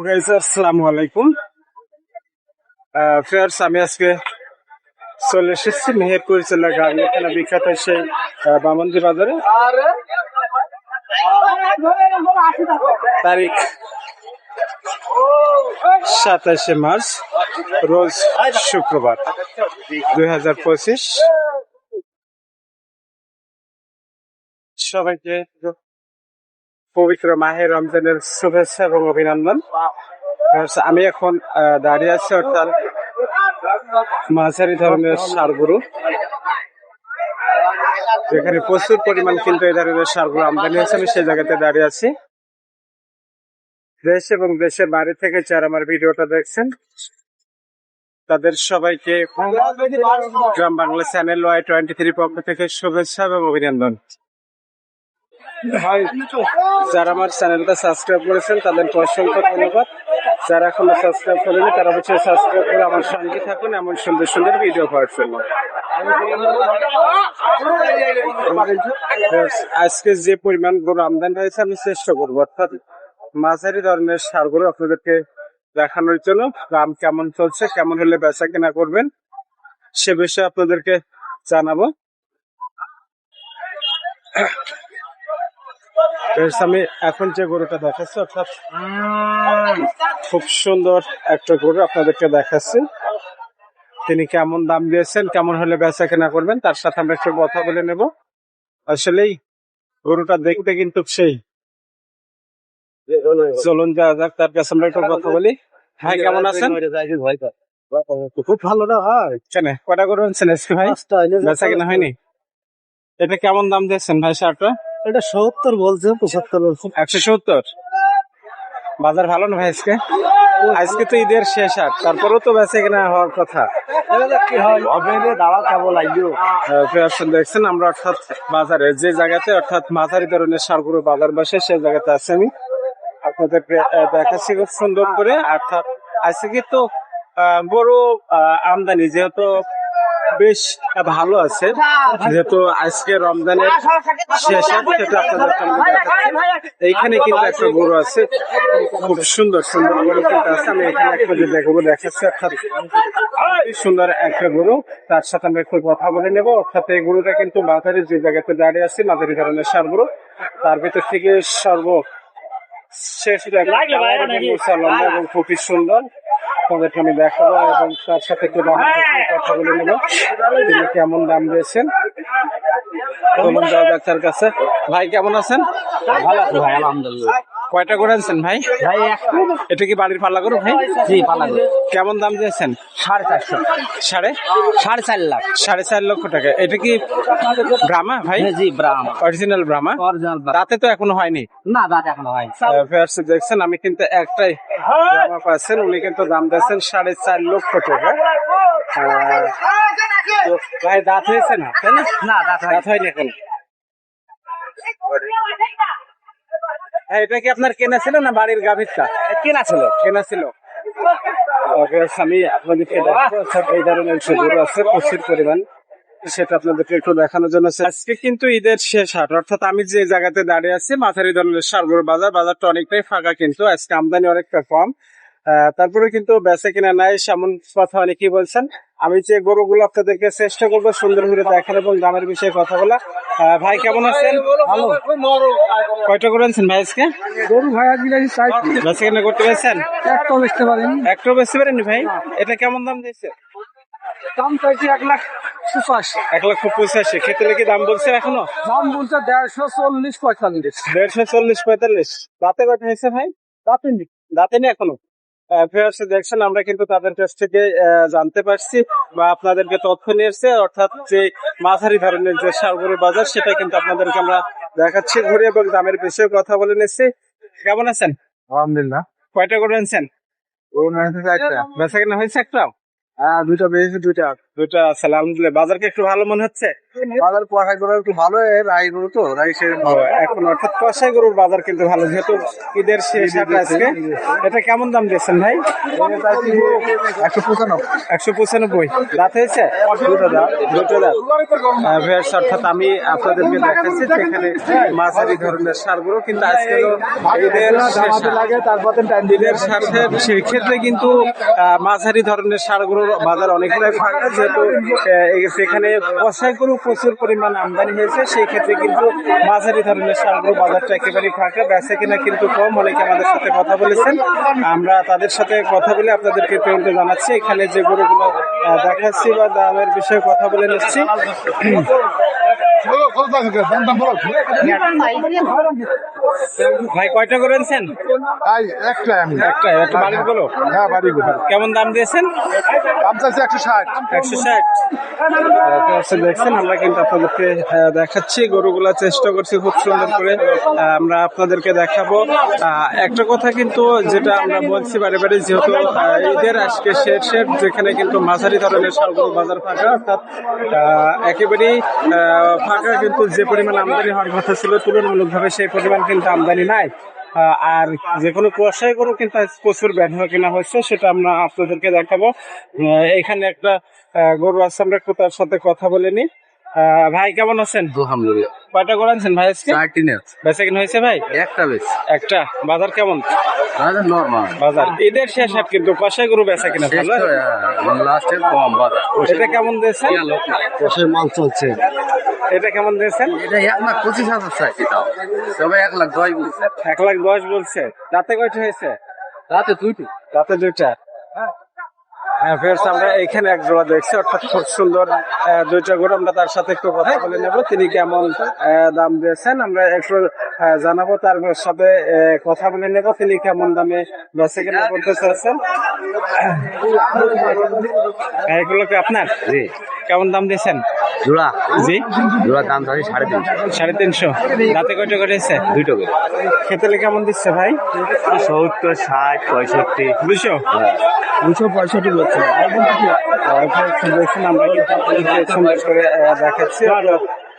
আসসালামু আলাইকুম ফেয়ার্স আমি আজকে চলে এসেছি মেহেরপুর জেলা গাড়ি এখানে বিখ্যাত সেই আহ, বামন্দি বাজারে। তারিখ সাতাশে মার্চ রোজ শুক্রবার দুই হাজার পঁচিশ। সবাইকে পবিত্র মাহে রমজানের শুভেচ্ছা এবং অভিনন্দন। আমি এখন দাঁড়িয়ে আছি অর্থাৎ মাঝারি ধরনের সারগুরু। যেখানে প্রচুর পরিমাণ কিন্তু এই ধরনের সারগুলো আমদানি হয়েছে আমি সেই জায়গাতে দাঁড়িয়ে আছি। দেশ এবং দেশের বাইরে থেকে যারা আমার ভিডিওটা দেখছেন তাদের সবাইকে Gram Bangla channel Y twenty three পক্ষ থেকে শুভেচ্ছা এবং অভিনন্দন। যারা আমার চ্যানেলটা সাবস্ক্রাইব করেছেন তাদেরকে অসংখ্য ধন্যবাদ। যারা এখনও সাবস্ক্রাইব করেনি, তারা হচ্ছে সাবস্ক্রাইব করে আমার সঙ্গে থাকুন, এমন সুন্দর সুন্দর ভিডিও পাওয়ার জন্য। আজকে যে পরিমাণ গরু আমদানি হয়েছে আমি চেষ্টা করব। অর্থাৎ মাঝারি ধরনের সারগুলো আপনাদেরকে দেখানোর জন্য, দাম কেমন চলছে, কেমন হলে বেচা কেনা করবেন, সে বিষয়ে আপনাদেরকে জানাব। আমি এখন যে গরুটা দেখাচ্ছি অর্থাৎ খুব সুন্দর একটা গরু আপনাদেরকে দেখাচ্ছি। তিনি কেমন দাম দিয়েছেন কেমন হলে বেচা কেনা করবেন তার সাথে আমরা একটু কথা বলে নেব। আসলেই গরুটা দেখতে কিন্তু সেই। চলুন যা যাক তার কাছে আমরা একটু কথা বলি। হ্যাঁ কেমন আছেন? খুব ভালো না হয় কেন? কটা গরু আনছেন ভাই? বেচা কেনা হয়নি? এটা কেমন দাম দিয়েছেন ভাই শার্টটা এটা সত্তর বলছে পঁচাত্তর বলছে। একশো সত্তর? বাজার ভালো না ভাই আজকে? আজকে তো ঈদের শেষ হাট তারপরেও তো বেঁচে কিনা হওয়ার কথা। হয় দেখছেন আমরা অর্থাৎ বাজারে যে জায়গাতে অর্থাৎ মাঝারি ধরনের সারগুলো বাজার বসে সেই জায়গাতে আছি আমি। আপনাদের দেখাচ্ছি খুব সুন্দর করে। অর্থাৎ আজকে তো বড় আমদানি যেহেতু বেশ ভালো আছে। যেহেতু আজকে রমজানের শেষ হাট, সেটা আপনাদের এইখানে কিন্তু একটা গরু আছে খুব সুন্দর সুন্দর গরু কিন্তু আছে। আমি এখানে একটা যে গরু দেখাচ্ছি অর্থাৎ সুন্দর একটা গরু। তার সাথে আমরা একটু কথা বলে নেব। অর্থাৎ এই গরুটা কিন্তু মাঝারি যে জায়গাতে দাঁড়িয়ে আছে মাঝারি ধরনের সার গরু। তার ভিতর থেকে সর্ব শেষ লম্বা এবং খুবই সুন্দর। তোমাদেরকে আমি দেখাবো এবং তার সাথে একটু দাম কথা বলে নেব তিনি কেমন দাম দিয়েছেন? যাওয়া যাক কাছে। ভাই, কেমন আছেন? ভালো আছে ভাই, আলহামদুলিল্লাহ। কয়টা করে আনছেন ভাই? ভাই এটা কি বাড়ির পাল্লা করো ভাই? জি পালা কেমন দাম দিয়েছেন? সাড়ে চারশো। সাড়ে? সাড়ে চার লাখ। সাড়ে চার লক্ষ টাকা। এটা কি ব্রাহ্মা ভাই? জি ব্রাহ্ম। অরিজিনাল ব্রাহ্মা? অরিজিনাল রাতে তো এখনও হয়নি? না দাঁত এখনও হয় ফেয়ার্স দেখছেন আমি কিন্তু একটাই জামা পাচ্ছেন উনি কিন্তু দাম দিয়েছেন সাড়ে চার লক্ষ টাকা। ভাই দাঁত হয়েছে না? তাই না? না দাঁত হয়নি এখন? হ্যাঁ এটা কি আপনার কেনা ছিল না বাড়ির গাভীরটা? কেনা ছিল। কেনা ছিল। আমি আপনাদেরকে এই ধরনের গরু আছে প্রচুর পরিমাণ। সেটা আপনাদেরকে একটু দেখানোর জন্য আজকে কিন্তু ঈদের শেষ হাট। অর্থাৎ আমি যে জায়গাতে দাঁড়িয়ে আছি মাথারি ধরনের সারগর বাজার বাজারটা অনেকটাই ফাঁকা কিন্তু। আজকে আমদানি অনেকটা কম। তারপরে কিন্তু বেচে কিনা নাই সেমন কথা অনেকেই বলছেন। আমি যে গরুগুলো আপনাদেরকে চেষ্টা করব সুন্দর করে দেখার এবং দামের বিষয়ে কথা বলা ভাই কেমন আছেন? ভালো? কয়টা করে আনছেন ভাই আজকে? গরু ভাই বেচে কিনা করতে পেরেছেন? একটা বেচতে পারেন। পারেননি ভাই? এটা কেমন দাম দিয়েছে? দাম চাইছি এক লাখ পঁচাশি। এক লক্ষ পঁচাশি। খেতে লেগে দাম বলছে এখনও? দাম বলছে দেড়শো চল্লিশ পঁয়তাল্লিশ। দেড়শো চল্লিশ পঁয়তাল্লিশ। দাঁতে কয়টা হয়েছে ভাই? দাঁতে দাঁতে নি এখনও? ফেয়ার্স দেখছেন আমরা কিন্তু তাদের কাছ থেকে জানতে পারছি বা আপনাদেরকে তথ্য নিয়েছে অর্থাৎ যে মাঝারি ধরনের যে সারগরের বাজার সেটা কিন্তু আপনাদেরকে আমরা দেখাচ্ছি। ঘুরে এবং দামের বিষয়ে কথা বলে নিচ্ছি। কেমন আছেন? আলহামদুলিল্লাহ। কয়টা করে আনছেন বেচা কেনা হয়েছে একটা হ্যাঁ দুইটা বেশি দুইটা। দুইটা আছে আলহামদুলিল্লাহ। বাজার কি একটু ভালো মনে হচ্ছে? বাজার কুয়াশা করে একটু ভালো রাই গরু তো রাই সে এখন অর্থাৎ কষাই গরুর বাজার কিন্তু ভালো যেহেতু ঈদের শেষ আজকে। এটা কেমন দাম দিয়েছেন ভাই? একশো পঁচানব্বই। একশো পঁচানব্বই। দাঁত হয়েছে? দুটো দাঁত। দুটো দাঁত। ভেস অর্থাৎ আমি আপনাদেরকে দেখাচ্ছি যেখানে মাঝারি ধরনের সারগুলো কিন্তু আজকে ঈদের ঈদের সাথে সেই ক্ষেত্রে কিন্তু মাঝারি ধরনের সার সারগুলোর বাজার অনেকটাই ফাঁকা যেহেতু সেখানে কষাই গরু প্রচুর পরিমাণ আমদানি হয়েছে সেই ক্ষেত্রে কিন্তু মাঝারি ধরনের সারগুলো বাজারটা একেবারেই ফাঁকা বেচা কিনা কিন্তু কম অনেকে আমাদের সাথে কথা বলেছেন? আমরা তাদের সাথে কথা বলে আপনাদেরকে পেমেন্ট জানাচ্ছি এখানে যে গরুগুলো দেখাচ্ছি বা দামের বিষয়ে কথা বলে নিচ্ছি। ভাই কয়টা করে আনছেন একটা একটা হ্যাঁ কেমন দাম দিয়েছেন? দাম চাইছে একশো ষাট। একশো ষাট। দেখছেন, আমরা কিন্তু আপনাদেরকে দেখাচ্ছি চেষ্টা করছি খুব সুন্দর করে আমরা আপনাদেরকে দেখাবো। একটা কথা কিন্তু যেটা আমরা বলছি বারে বারে, যেহেতু ঈদের যেখানে কিন্তু মাঝারি ধরনের বাজার ফাঁকা একেবারেই ফাঁকা কিন্তু যে পরিমাণ আমদানি হওয়ার কথা ছিল, তুলনামূলকভাবে সেই পরিমাণ কিন্তু আমদানি নাই। আর যে কোনো কুয়াশায় গরু কিন্তু প্রচুর ব্যান হয়ে কেনা হচ্ছে সেটা আমরা আপনাদেরকে দেখাবো। এখানে একটা গরু আছে আমরা তার সাথে কথা বলে নি আহ, ভাই কেমন আছেন? আলহামদুলিল্লাহ। কয়টা আনছেন ভাই আজকে? চারটি নেট বেচা কিনা হয়েছে ভাই? একটা বেশ একটা। বাজার কেমন? তাহলে নর্মাল বাজার। ঈদের শেষ হাট কিন্তু কষাই গরু বেচা কিনা ভালো? লাস্টে কম এটা কেমন দিয়েছেন? কষের মাল চলছে। এটা কেমন দিয়েছেন? এটা এক লাখ পঁচিশ হাজার চাইছি তাও। তবে এক লাখ দশ বলছে। এক লাখ দশ বলছে। রাতে কয়টা হয়েছে? রাতে দুইটি। রাতে দুইটা। হ্যাঁ ফেরস আমরা এখানে এক জোড়া দেখছি অর্থাৎ খুব সুন্দর দুইটা গরু আমরা তার সাথে একটু কথা বলে নেব। তিনি কেমন দাম দিয়েছেন আমরা একটু জানাব তার সাথে কথা বলে নেব তিনি কেমন দামে বেচে কিনা করতে চাচ্ছেন এগুলো কি আপনার? জি। কেমন দাম দিয়েছেন? জোড়া। জি। জোড়া দাম চাইছি সাড়ে তিনশো। সাড়ে তিনশো। রাতে কয়টা করে এসে দুইটো করে। খেতেলে কেমন দিচ্ছে ভাই? সত্তর ষাট পঁয়ষট্টি। দুশো? দুশো পঁয়ষট্টি বলছে দেখুন আমরা আপনাদেরকে সুন্দর করে দেখাচ্ছি? আর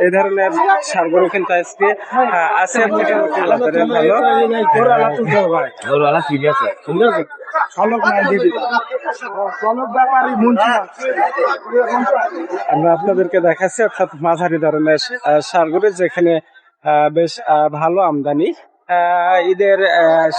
এই ধরনের সারগরু কিন্তু আজকে আছে? ভালো? ঠিক আছে। আমরা আপনাদেরকে দেখাচ্ছি অর্থাৎ মাঝারি ধরনের আহ, সারগরু যেখানে বেশ ভালো আমদানি। ঈদের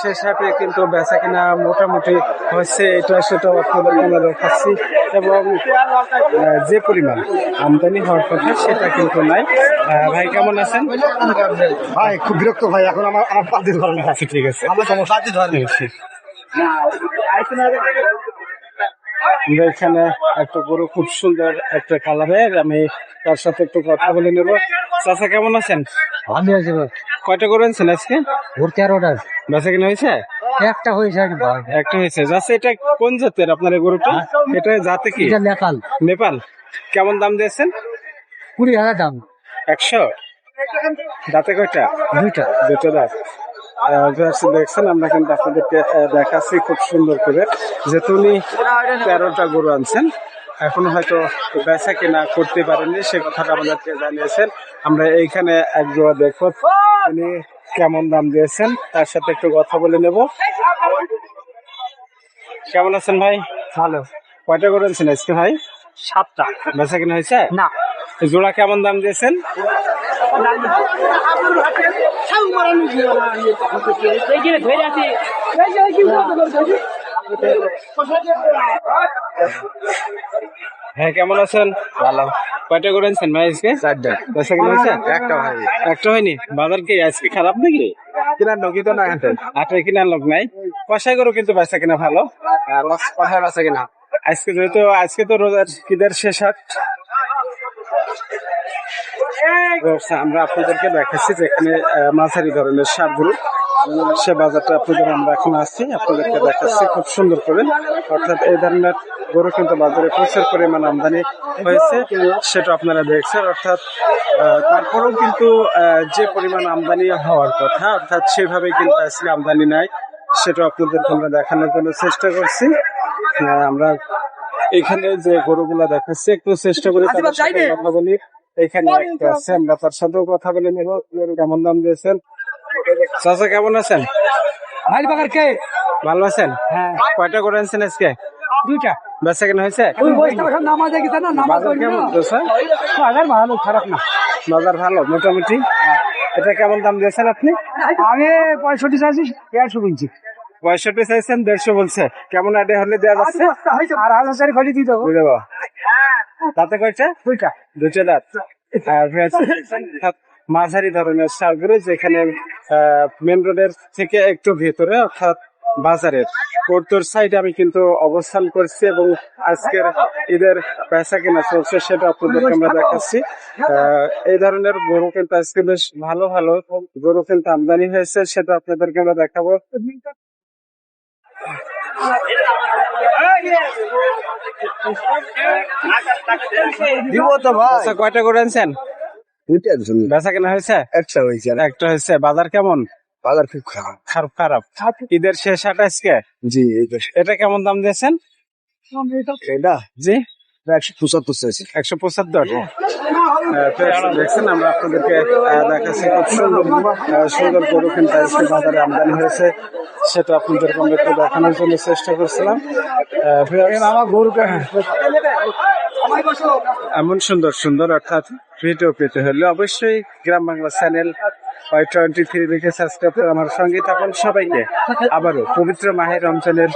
শেষ হাটে কিন্তু বেচা কিনা মোটামুটি হচ্ছে এটা সেটা আপনাদের আমরা দেখাচ্ছি। এবং যে পরিমাণ আমদানি হওয়ার কথা সেটা কিন্তু নাই। ভাই কেমন আছেন? ভাই খুব বিরক্ত ভাই এখন আমার আমার পাতি ধরনের আছে ঠিক আছে। আমার সমস্যা পাতি এখানে একটা গরু খুব সুন্দর একটা কালারের আমি তার সাথে একটু কথা বলে নেব। চাচা কেমন আছেন? ভালো আছে কয়টা গরু আনছেন আজকে? ওর তেরোটা বেচা কিনা হয়েছে? একটা হয়েছে একটা হয়েছে। যাচ্ছে এটা কোন জাতের আপনার এই গরুটা? এটা জাতে কি? নেপাল। নেপাল। কেমন দাম দিয়েছেন? কুড়ি হাজার দাম। একশো। দাঁতে কয়টা? দুইটা। দুটো দাঁত। দেখছেন আমরা কিন্তু আপনাদেরকে দেখাচ্ছি খুব সুন্দর করে। যেহেতু উনি তেরোটা গরু আনছেন এখনও হয়তো বেচা কেনা করতে পারেননি সে কথাটা আমাদেরকে জানিয়েছেন। আমরা এইখানে এক জোড়া দেখব। তিনি কেমন দাম দিয়েছেন? তার সাথে একটু কথা বলে নেব। কেমন আছেন ভাই? ভালো। কয়টা গরু আনছেন আজকে ভাই? সাতটা। বেচা কেনা হয়েছে? না। জোড়া কেমন দাম দিয়েছেন? হ্যাঁ কেমন আছেন? ভালো। কয়টা করে আনছেন ভাই আজকে? চারটা। একটা ভাই। একটা হয়নি? বাজার কি? আজকে খারাপ নাকি? তো না আনতে। আটটা কিনার লোক নাই। কষাই গরু কিন্তু বেচা কিনা ভালো? আছে কিনা? আজকে যেহেতু আজকে তো রোজার ঈদের শেষ হাট আমরা আপনাদেরকে দেখাচ্ছি যেখানে আহ, মাঝারি ধরনের সারগুলো সে বাজারটা আপনাদের আমরা এখন আসছি আপনাদেরকে দেখাচ্ছি খুব সুন্দর করে। অর্থাৎ এই ধরনের গরু কিন্তু বাজারে প্রচুর পরিমাণ আমদানি হয়েছে সেটা আপনারা দেখছেন। অর্থাৎ তারপরেও কিন্তু যে পরিমাণ আমদানি হওয়ার কথা অর্থাৎ সেভাবে কিন্তু আজকে আমদানি নাই সেটা আপনাদেরকে আমরা দেখানোর জন্য চেষ্টা করছি। আমরা এখানে যে গরুগুলা দেখাচ্ছে একটু চেষ্টা করি কথা বলি। এখানে একটা আছে আমরা তার সাথেও কথা বলে নেব কেমন দাম দিয়েছেন। চাচা কেমন আছেন? ভাই বাগার কে? ভালো আছেন? হ্যাঁ। কয়টা করে আনছেন আজকে? দুইটা। বেচা কেনা হয়েছে? নামাজে গেছে না? নামাজ কেমন বাজার ভালো খারাপ না। বাজার ভালো মোটামুটি? এটা কেমন দাম দিয়েছেন আপনি? আমি পঁয়ষট্টি চাইছি দেড়শো কিনছি পঁয়ষট্টি চাইছেন দেড়শো বলছে। কেমন আইডিয়া হলে দেওয়া যাচ্ছে? আর হাজার চারি খালি দিয়ে দেবো। দেবো। তাতে কয়টা? দুইটা। দুটো দাঁত। আর মাঝারি ধরনের সারগুলো যেখানে মেন রোডের থেকে একটু ভেতরে অর্থাৎ বাজারের। উত্তর সাইডে আমি কিন্তু অবস্থান করছি এবং আজকের ঈদের পেশা কেনা চলছে সেটা আপনাদেরকে আমরা দেখাচ্ছি। আহ, এই ধরনের গরু কিন্তু আজকে বেশ ভালো ভালো গরু কিন্তু আমদানি হয়েছে সেটা আপনাদেরকে আমরা দেখাবো। আচ্ছা কয়টা করে আনছেন? দুইটা বেচা কেনা হয়েছে? একটা হয়েছে আর একটা হয়েছে। বাজার কেমন? বাজার খুব খারাপ। খারাপ খারাপ। ঈদের শেষ হাট আজকে জি এটা কেমন দাম দিয়েছেন? এটা? জি। একশো পঁচাত্তর চাইছে। একশো পঁচাত্তর? দেখছেন আমরা আপনাদেরকে দেখাচ্ছি খুব সুন্দর সুন্দর গরু কিন্তু আজকে বাজারে আমদানি হয়েছে। সেটা আপনাদেরকে আমরা একটু দেখানোর জন্য চেষ্টা করছিলাম। আমার গরুকে এমন সুন্দর সুন্দর অর্থাৎ ভিডিও পেতে হলে অবশ্যই Gram Bangla channel Y twenty three দেখে সাবস্ক্রাইব করে আমার সঙ্গে থাকুন সবাইকে। আবারও পবিত্র মাহের রমজানের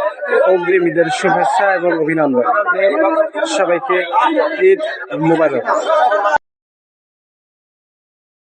অগ্রিম ঈদের শুভেচ্ছা এবং অভিনন্দন। সবাইকে ঈদ মুবারক।